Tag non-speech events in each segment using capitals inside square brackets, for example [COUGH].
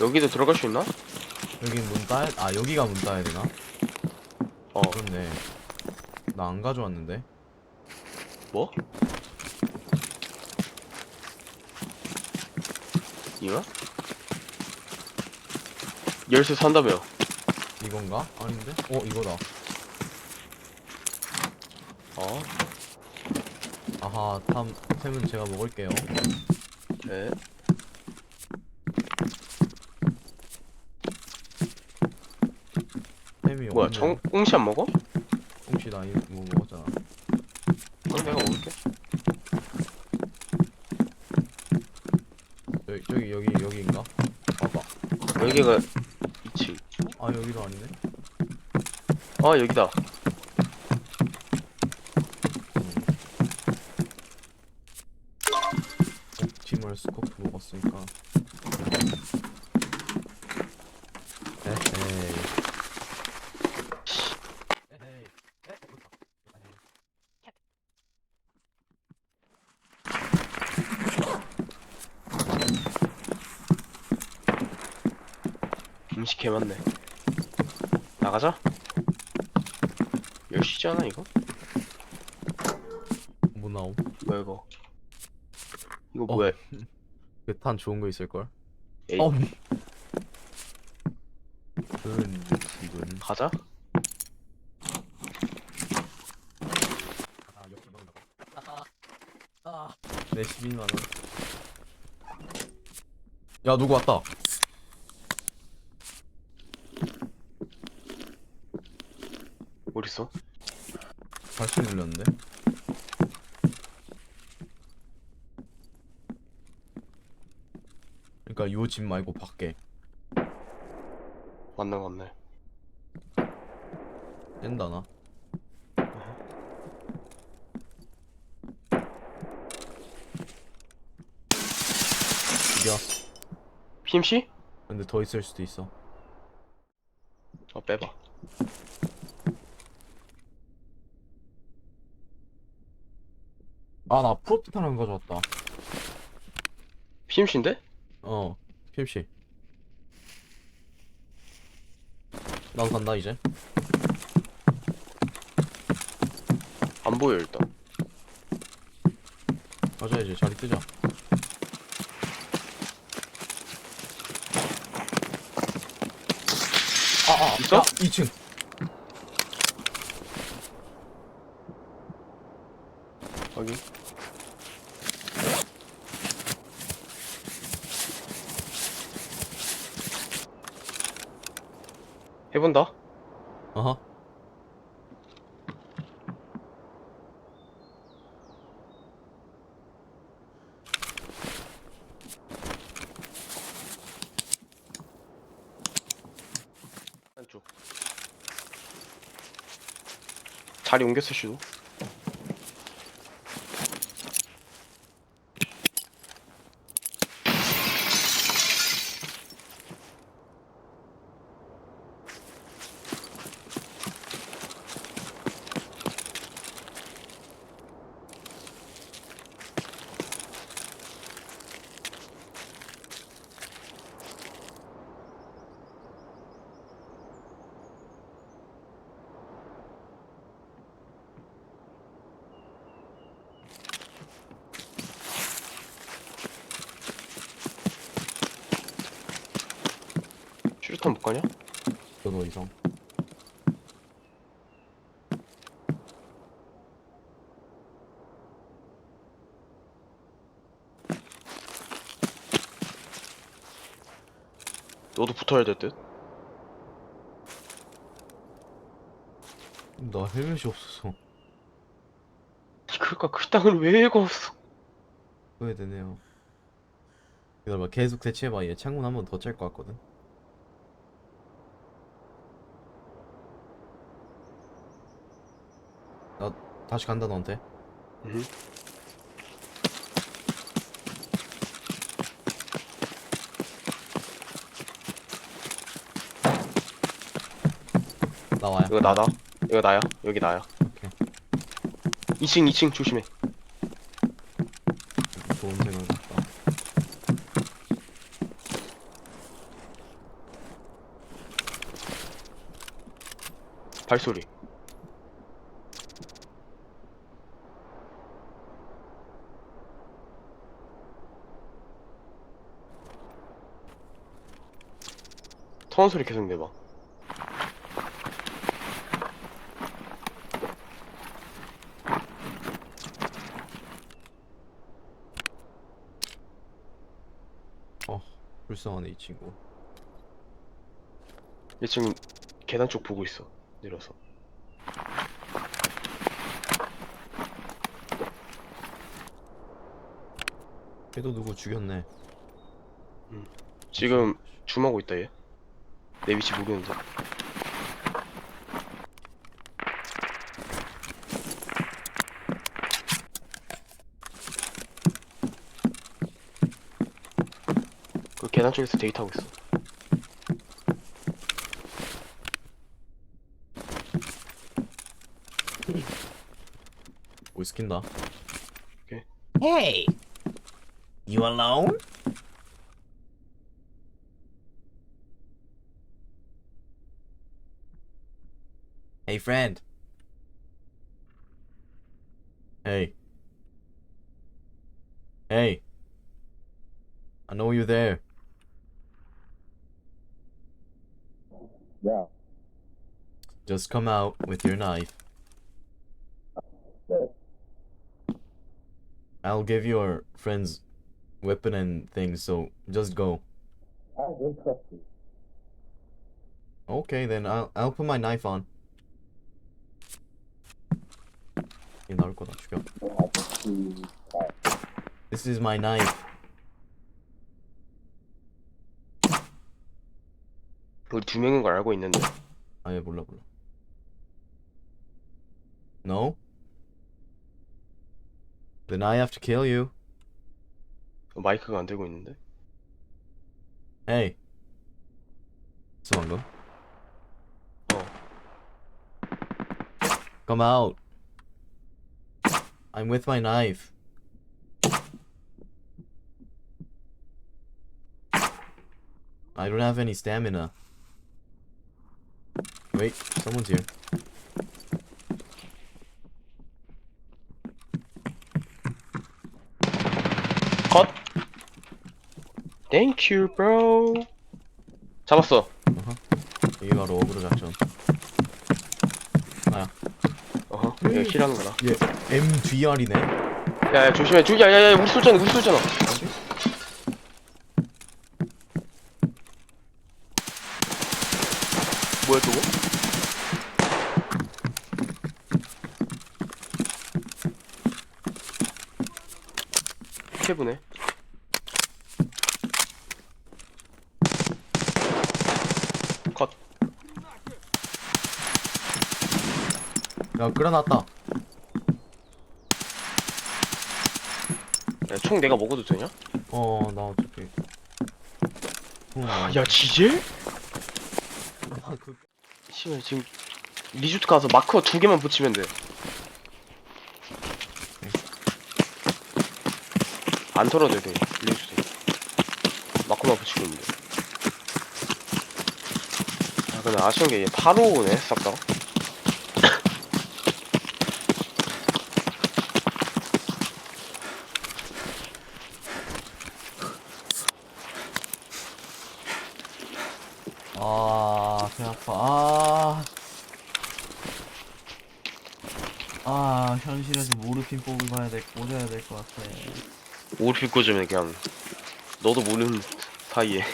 여기도 들어갈 수 있나? 여기 문 따야 아 여기가 문 따야 되나? 어 그렇네. 나 안 가져왔는데. 뭐? 이거? 열쇠 산다며 이건가? 아닌데? 어 이거다. 어? 아하 탐 템은 제가 먹을게요. 네 템이 뭐야. 정, 꽁시 안 먹어? 혹시 나 이거 뭐 먹었잖아. 그럼 내가 먹을게 저기 저기 여기 여기인가? 봐봐. 여기가 2층 아 여기도 아니네. 아 여기다 옵티멀 스코프 먹었으니까. 에헤이. 에헤이. 음식 개 많네 나가자 10시지 않아 이거? 뭐 나옴? 뭐야 이거 이거 어. 뭐야 [LAUGHS] 그탄 좋은 거 있을 걸? 에이 어. 그 집은 가자 내 12만 원. 야 누구 왔다. 어딨어? 다시 눌렸는데. 그러니까 요 집 말고 밖에 맞네 맞네 뗀다 나. 죽여. PMC? 근데 더 있을 수도 있어. 어 빼봐 아 나 프로토탄 안 가져왔다. PMC인데? 어, PMC. 나도 간다 이제. 안 보여 일단 가자 이제 자리 뜨자. 아, 아, 있어? 야, 2층. 여기 해본다. 어허. 한쪽 자리 옮겼을 수도 슈루탄 못 가냐? 너도 이성. 너도 붙어야 될 듯? 나 헬멧이 없어서 그러니까 그 땅을 왜 읽었어 후회되네요. 기다려봐, 계속 대치해봐. 얘 창문 한 번 더 짤 것 같거든. 나 다시 간다 너한테. 음. 나와요. 이거 나다. 이거 나야. 여기 나야. 오케이. 2층 2층 조심해. 좋은 생각 같다. 발소리. 터널 소리 계속 내봐. 불쌍하네 이 친구. 얘 지금 계단 쪽 보고 있어. 내려서. 얘도 누구 죽였네. 지금 줌하고 있다 얘. 내 위치 모르는데. 그 계단 쪽에서 데이트하고 있어. 오 스킨다. Hey! You alone? Hey friend. Hey. Hey. I know you're there. Yeah. Just come out with your knife. I'll give your friends weapon and things, so just go. I don't trust you. Okay, then I'll I'll put my knife on. 얘 나올 거다 죽여. This is my knife. 우리 두 명인 걸 알고 있는데. 아예 몰라 몰라. No? Then I have to kill you. 마이크가 안 들고 있는데. Hey. 있어 방금? 어. Come out. I'm with my knife. I don't have any stamina. Wait, someone's here. 컷. Thank you, bro. 잡았어. 이게 바로 어그로 작전. 어허. 얘 킬하는 거다. 얘 MDR이네. 야, 야 조심해. 주, 야, 야, 야, 우리 쏘잖아. 우리 쏘잖아. 뭐야 저거? 캐브네. 야 끌어놨다. 야, 총 내가 먹어도 되냐? 어, 나 어차피. 아, 야, 지젤? 그... 씨발 지금 리주트 가서 마커 두 개만 붙이면 돼. 안 털어도 돼, 리주트. 마커만 붙이고 있는데. 아, 근데 아쉬운 게얘 855네, 싹 다. 아, 배 아파. 아. 아, 현실에서 모르핀 뽑아야 될, 꽂아야 될 것 같아. 오르필 꽂으면 그냥 너도 모르는 사이에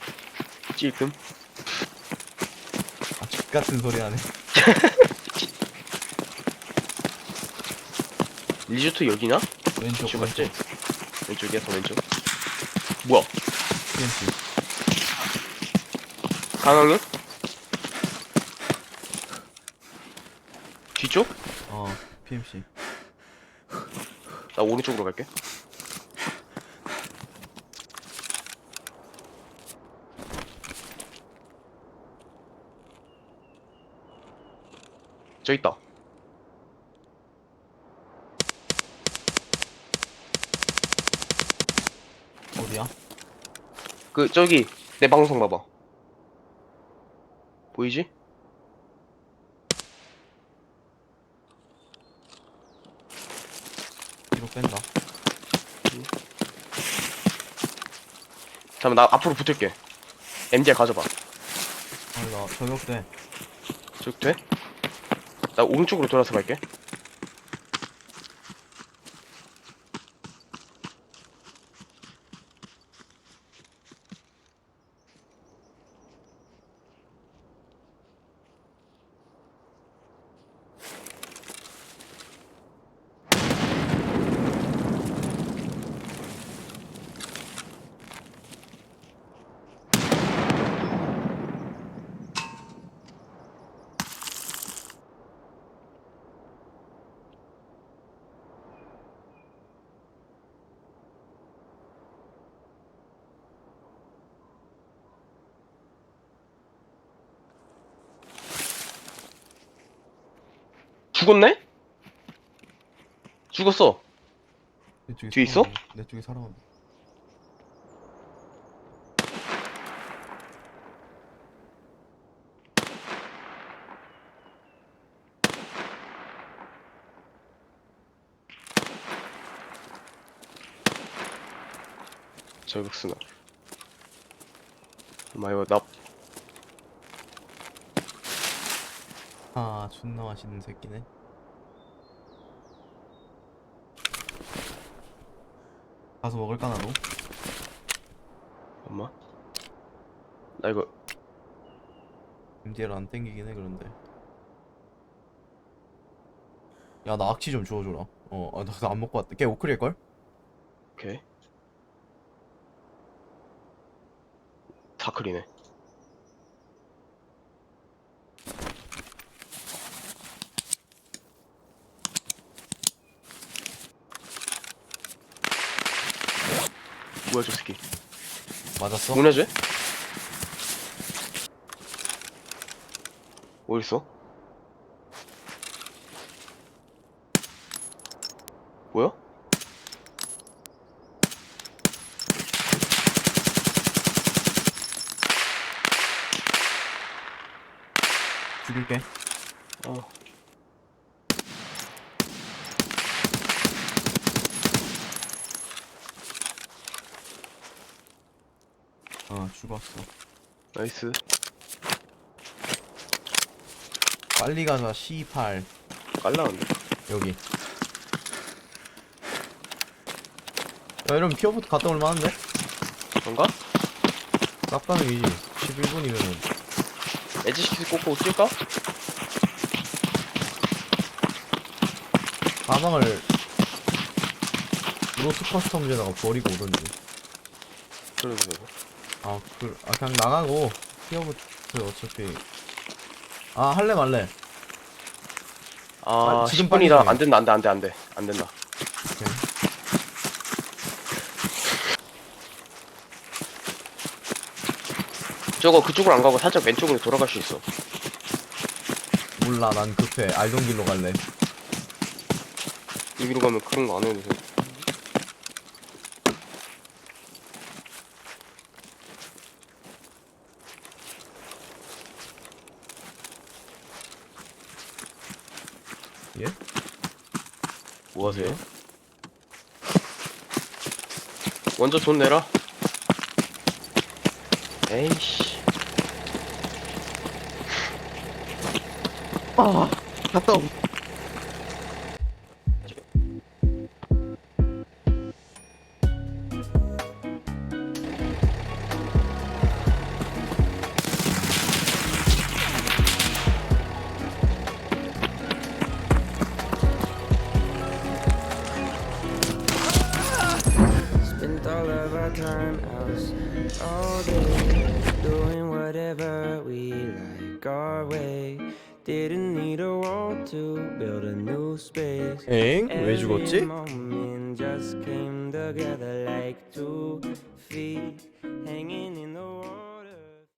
[LAUGHS] 찔끔? 아, X 같은 소리 하네. [LAUGHS] 리주트 여기냐? 왼쪽, 지금 맞지? 왼쪽. 왼쪽이야, 더 왼쪽. 뭐야? PNC. 강황은? 뒤쪽? 어, PMC. 나 오른쪽으로 갈게. 저 있다. 어디야? 그 저기 내 방송 봐봐. 보이지? 뒤로 뺀다. 잠깐 나 앞으로 붙을게. MDR 가져봐. 아니 나 저격돼. 저기 돼? 나 오른쪽으로 돌아서 갈게. 죽었네? 죽었어. 내 쪽에 뒤에 있어? 내 쪽에 살아간다. 저격 쓰나. 엄마 이거 나아 존나 맛있는 새끼네. 가서 먹을까 나도? 엄마. 나 이거 MDL 안 땡기긴 해 그런데. 야 나 악취 좀 주워줘라. 어, 아, 안 먹고 왔다. 걔 오크릴 걸? 오케이. 다크리네. 뭐야 저 새끼. 맞았어? 뭐냐 쟤? 어딨어? 뭐야? 죽일게. 어. 어 죽었어. 나이스. 빨리 가자 C8 깔라는데. 여기. 야 이러면 피어부터 갔다 올 만한데? 그런가? 깝가능이지 11분이면은 에지시키 꽂고 뛸까? 가방을 로스 커스텀즈에다가 버리고 오던지 그래도 되고. 아, 그, 아 그냥 나가고 피어부터 어차피 아 할래 말래 아, 아, 지금 10분이라 빨리 안 된다, 안 돼, 안 돼, 안 돼. 안 된다. 오케이. 저거 그쪽으로 안 가고 살짝 왼쪽으로 돌아갈 수 있어. 몰라 난 급해 알던 길로 갈래 여기로 가면 그런 거 안 해도 돼. 예? 뭐 하세요? 먼저 돈 내라. 에이씨. 아 갔다 오 Didn't need a wall to build a new space. 엥? 왜 Every 죽었지? moment just came together like two feet hanging